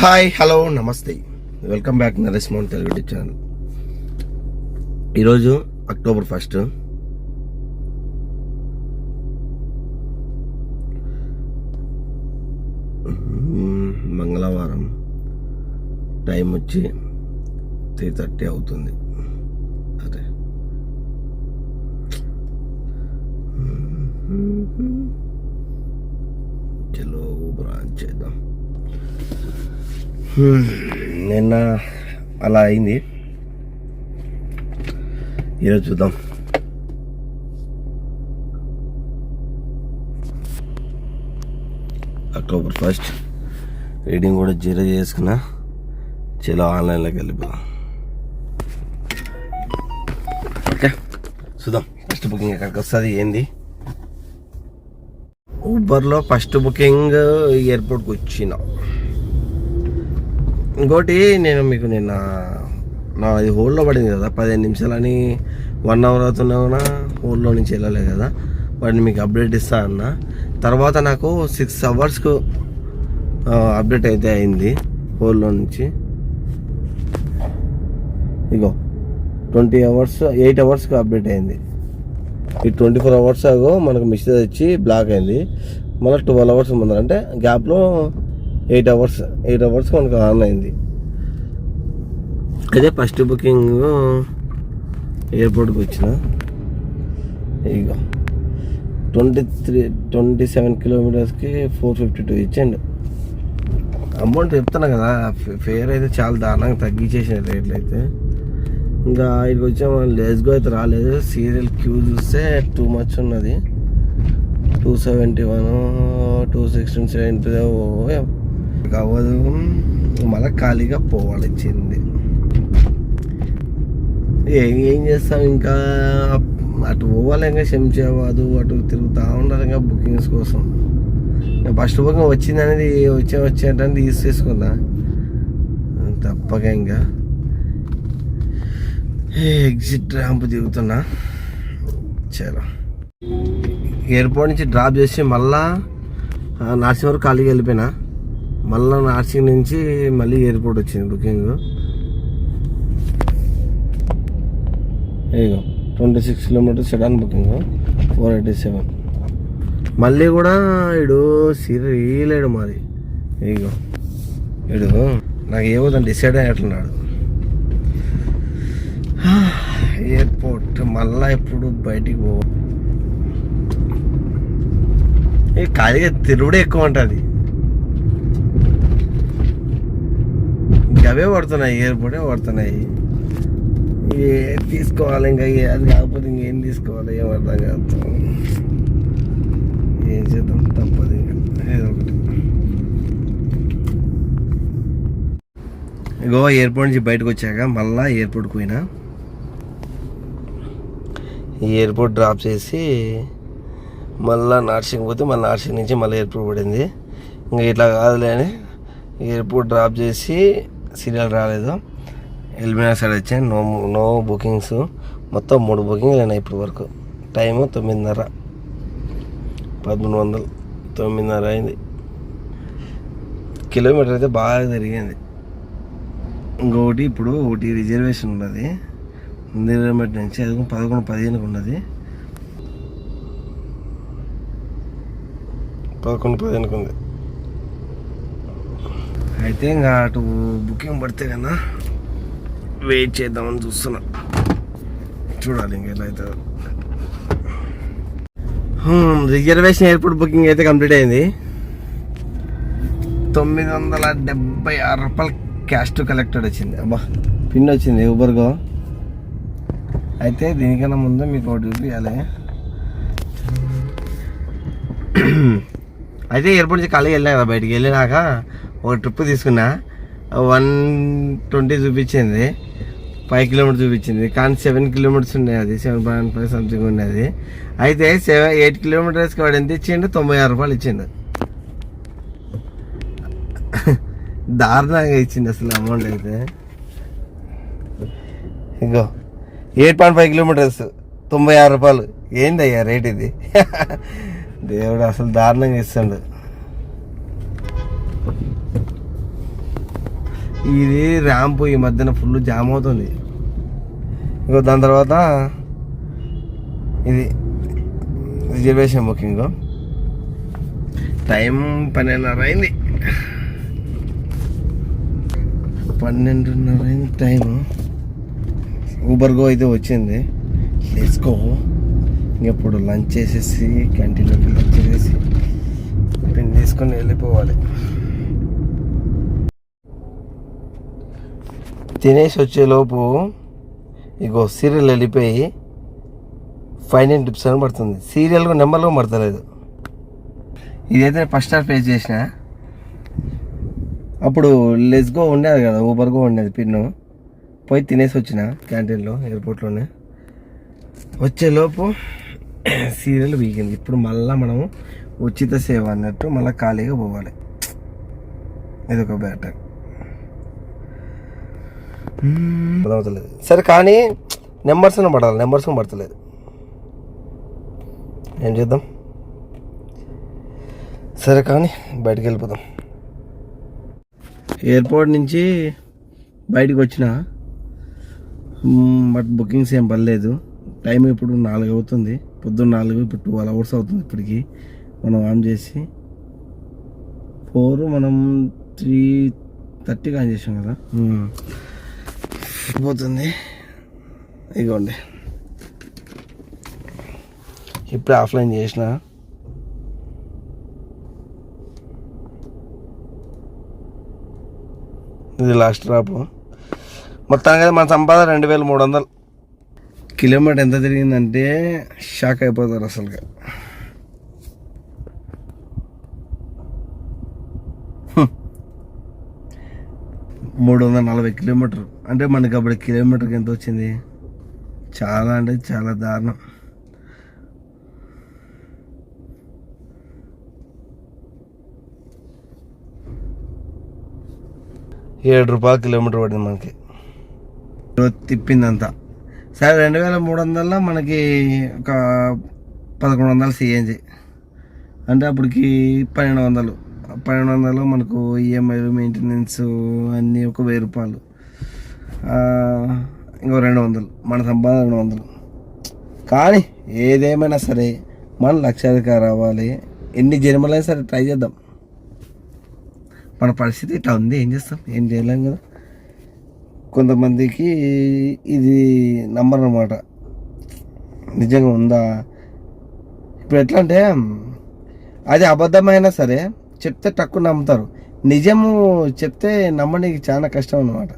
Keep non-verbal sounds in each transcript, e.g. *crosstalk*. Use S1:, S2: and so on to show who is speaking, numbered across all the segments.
S1: Hi hello నమస్తే. Welcome back Naresh Maun Telugu YouTube channel. ఈరోజు October first. మంగళవారం. Time వచ్చి త్రీ థర్టీ అవుతుంది. అదే. చలో బ్రాంచ్ చేద్దాం. నిన్న అలా అయింది. ఈరోజు చూద్దాం. October first. రీడింగ్ కూడా జీరో చేసుకున్నా. చలో ఆన్లైన్లోకి వెళ్ళిపోదాం. ఓకే చూద్దాం. ఫస్ట్ బుకింగ్ ఎక్కడికి వస్తుంది ఏంది? ఊబర్లో ఫస్ట్ బుకింగ్ ఎయిర్పోర్ట్కి వచ్చినాం. ఇంకోటి నేను మీకు నిన్న నా ఇది హోల్డ్లో పడింది కదా పదిహేను నిమిషాలని వన్ అవర్ అవుతున్నా కూడా హోల్డ్లో నుంచి వెళ్ళలే కదా. వాటిని మీకు అప్డేట్ ఇస్తా అన్న. తర్వాత నాకు సిక్స్ అవర్స్కు అప్డేట్ అయితే అయింది హోల్డ్లో నుంచి. ఇగో ట్వంటీ అవర్స్ ఎయిట్ అవర్స్కి అప్డేట్ అయింది. ఈ ట్వంటీ ఫోర్ అవర్స్ అగో మనకు మెసేజ్ వచ్చి బ్లాక్ అయింది. మళ్ళీ ట్వెల్వ్ అవర్స్ ముందర అంటే గ్యాప్లో ఎయిట్ అవర్స్ ఎయిట్ అవర్స్ మనకు ఆన్ అయింది. అదే ఫస్ట్ బుకింగ్ ఎయిర్పోర్ట్కి వచ్చిన. ఇక ట్వంటీ త్రీ ట్వంటీ సెవెన్ కిలోమీటర్స్కి ఫోర్ ఫిఫ్టీ టూ ఇచ్చిండు అమౌంట్ చెప్తున్నా కదా ఫేర్ అయితే చాలా దారుణంగా తగ్గించేసిన రేట్లు అయితే. ఇంకా ఇక్కడికి వచ్చాము లేస్గో అయితే రాలేదు. సీరియల్ క్యూ చూస్తే టూ మచ్ ఉన్నది. Two seventy one two sixteen seventy అవ్వదు మళ్ళీ ఖాళీగా పోవాల్సింది. ఏం ఏం చేస్తాం ఇంకా? అటు పోవాలి ఇంకా శంషాబాదు అటు తిరుగుతూ ఉండాలి ఇంకా బుకింగ్స్ కోసం. ఫస్ట్ బుకింగ్ వచ్చింది అనేది వచ్చే వచ్చేటని తీసేసుకున్నా తప్పక ఇంకా. ఎగ్జిట్ ర్యాంప్ దిగుతున్నా. చలో. ఎయిర్పోర్ట్ నుంచి డ్రాప్ చేసి మళ్ళా ఆ, వరకు ఖాళీగా వెళ్ళిపోయినా. మళ్ళా నార్సింగ్ నుంచి మళ్ళీ ఎయిర్పోర్ట్ వచ్చింది బుకింగ్. ఇదిగో twenty six kilometres sedan booking four eighty seven. మళ్ళీ కూడా ఇడు సిరీలేడు మరి ఇగో ఇడు నాకు ఏమవుతుంది డిసైడ్ అయ్యట్లున్నాడు *sighs* ఎయిర్పోర్ట్ మళ్ళా ఎప్పుడు బయటికి పో. ఏ ఖాళీగా తిరుగుడే ఎక్కువ ఉంటుంది. అవే పడుతున్నాయి ఎయిర్పోర్టే పడుతున్నాయి. ఏ తీసుకోవాలి ఇంకా అది కాకపోతే ఇంకేం తీసుకోవాలి ఏం అర్థం కాదు. ఏం చేద్దాం తప్పదు ఇంకా. ఏదో ఒకటి. ఇగో ఎయిర్పోర్ట్ నుంచి బయటకు వచ్చాక మళ్ళీ ఎయిర్పోర్ట్కి పోయినా. ఈ ఎయిర్పోర్ట్ డ్రాప్ చేసి మళ్ళీ నార్సింగ్ పోతే మళ్ళీ నార్సింగ్ నుంచి మళ్ళీ ఎయిర్పోర్ట్ పడింది. ఇంకా ఇట్లా కాదులే అని ఎయిర్పోర్ట్ డ్రాప్ చేసి సీరియల్ రాలేదు. ఎల్బినా సైడ్ వచ్చాను నో నో బుకింగ్స్. మొత్తం మూడు బుకింగ్లు అయినాయి ఇప్పటి వరకు టైము తొమ్మిదిన్నర. పదమూడు వందలు. తొమ్మిదిన్నర అయింది. కిలోమీటర్ అయితే బాగా జరిగింది. ఇంకొకటి ఇప్పుడు ఒకటి రిజర్వేషన్ ఉన్నది. నిజామేట్ నుంచి అది పదకొండు పదిహేనుకి ఉన్నది. పదకొండు పదిహేనుకి ఉంది. అయితే ఇంకా అటు బుకింగ్ పడితే కన్నా వెయిట్ చేద్దామని చూస్తున్నా. చూడాలి ఇంకా ఎలా అవుతుందో రిజర్వేషన్ ఎయిర్పోర్ట్ బుకింగ్ అయితే కంప్లీట్ అయింది. తొమ్మిది వందల డెబ్బై ఆరు రూపాయలు క్యాష్ టు కలెక్టెడ్ వచ్చింది. అబ్బా పిన్ వచ్చింది ఊబర్గో అయితే దీనికన్నా ముందు మీకు ఒకటి చూపించాలి అయితే ఎయిర్పోర్ట్ నుంచి ఖాళీ వెళ్ళా కదా బయటికి? వెళ్ళినాక ఒక ట్రిప్ తీసుకున్నా వన్ ట్వంటీ చూపించింది ఫైవ్ కిలోమీటర్స్ చూపించింది. కానీ సెవెన్ కిలోమీటర్స్ ఉన్నాయి అది సెవెన్ పాయింట్ ఫైవ్ సంథింగ్ ఉన్నది. అయితే సెవెన్ ఎయిట్ కిలోమీటర్స్కి వాడు ఎంత ఇచ్చిండు? తొంభై ఆరు రూపాయలు ఇచ్చిండు. దారుణంగా ఇచ్చింది అసలు అమౌంట్ అయితే. ఇంకో ఎయిట్ పాయింట్ ఫైవ్ కిలోమీటర్స్ తొంభై ఆరు రూపాయలు. ఏంది అయ్యా రేట్ ఇది? *laughs* దేవుడు అసలు దారుణంగా ఇస్తుండు. ఇది ర్యాంప్ ఈ మధ్యన ఫుల్ జామ్ అవుతుంది. ఇంకో దాని తర్వాత ఇది రిజర్వేషన్ బుకింగ్ టైం పన్నెండున్నర అయింది. పన్నెండున్నర అయింది టైం ఊబర్గో అయితే వచ్చింది. లేసుకో ఇంకెప్పుడు లంచ్ చేసేసి క్యాంటీన్లోకి లంచ్ చేసేసి పిన్ తీసుకొని వెళ్ళిపోవాలి. తినేసి వచ్చేలోపు ఇగో సీరియల్ వెళ్ళిపోయి ఫైనల్ నైన్ టిప్స్ అని పడుతుంది. సీరియల్ నెంబర్లో పడతలేదు ఇదైతే ఫస్ట్ స్టార్ పే చేసిన. అప్పుడు లెస్గో ఉండేది కదా ఊబర్గో ఉండేది పిన్ను. పోయి తినేసి వచ్చిన క్యాంటీన్లో ఎయిర్పోర్ట్లోనే. వచ్చేలోపు *clears throat* సీరియల్ వీగింది. ఇప్పుడు మళ్ళీ మనము ఉచిత సేవ అన్నట్టు మళ్ళీ ఖాళీగా పోవాలి. ఇది ఒక బ్యాటర్. అర్థమవుతలేదు. సరే కానీ నెంబర్స్ పడాలి నెంబర్స్ పడతలేదు. ఏం చేద్దాం? సరే కానీ బయటికి వెళ్ళిపోదాం ఎయిర్పోర్ట్ నుంచి బయటికి వచ్చిన బట్ బుకింగ్స్ ఏం పర్లేదు టైం ఇప్పుడు నాలుగు అవుతుంది. పొద్దున్న నాలుగు ఇప్పుడు ట్వెల్వ్ అవర్స్ అవుతుంది ఇప్పటికి. మనం ఆన్ చేసి ఫోర్ మనం త్రీ థర్టీకి ఆన్ చేసాం కదా. పోతుంది ఇగోండి ఇప్పుడు ఆఫ్లైన్ చేసిన. ఇది లాస్ట్ డ్రాప్. మొత్తానికి మన సంపాదన రెండు వేల మూడు వందలు. కిలోమీటర్ ఎంత తిరిగిందంటే షాక్ అయిపోతారు అసలుగా. మూడు వందల నలభై కిలోమీటర్. అంటే మనకి అప్పుడు కిలోమీటర్కి ఎంత వచ్చింది? చాలా అంటే చాలా దారుణం. ఏడు రూపాయలు కిలోమీటర్ పడింది మనకి. తిప్పిందంతా. సరే రెండు వేల మూడు వందల్లో మనకి ఒక పదకొండు వందలు సిఎన్జి అంటే అప్పటికి పన్నెండు వందలు. పన్నెండు వందలు మనకు ఈఎంఐలు మెయింటెనెన్స్ అన్నీ ఒక వెయ్యి రూపాయలు. ఇంకో రెండు వందలు మన సంపాదన రెండు వందలు కానీ ఏదేమైనా సరే మన లక్ష్యాధికారి రావాలి ఎన్ని జన్మలైనా సరే ట్రై చేద్దాం. మన పరిస్థితి ఇట్లా ఉంది. ఏం చేస్తాం? ఏం చేయలేం కదా. కొంతమందికి ఇది నంబర్ అనమాట నిజంగా ఉందా? ఇప్పుడు ఎట్లా అంటే అది అబద్ధమైనా సరే చెప్తే తక్కువ నమ్ముతారు. నిజము చెప్తే నమ్మడానికి చాలా కష్టం అన్నమాట.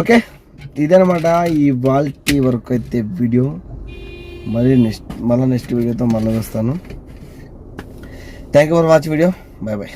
S1: ఓకే ఇదనమాట ఈ వాల్టీ వరకు అయితే వీడియో. మళ్ళీ నెక్స్ట్ మళ్ళీ నెక్స్ట్ వీడియోతో మళ్ళీ వస్తాను. Thank you for watch video bye bye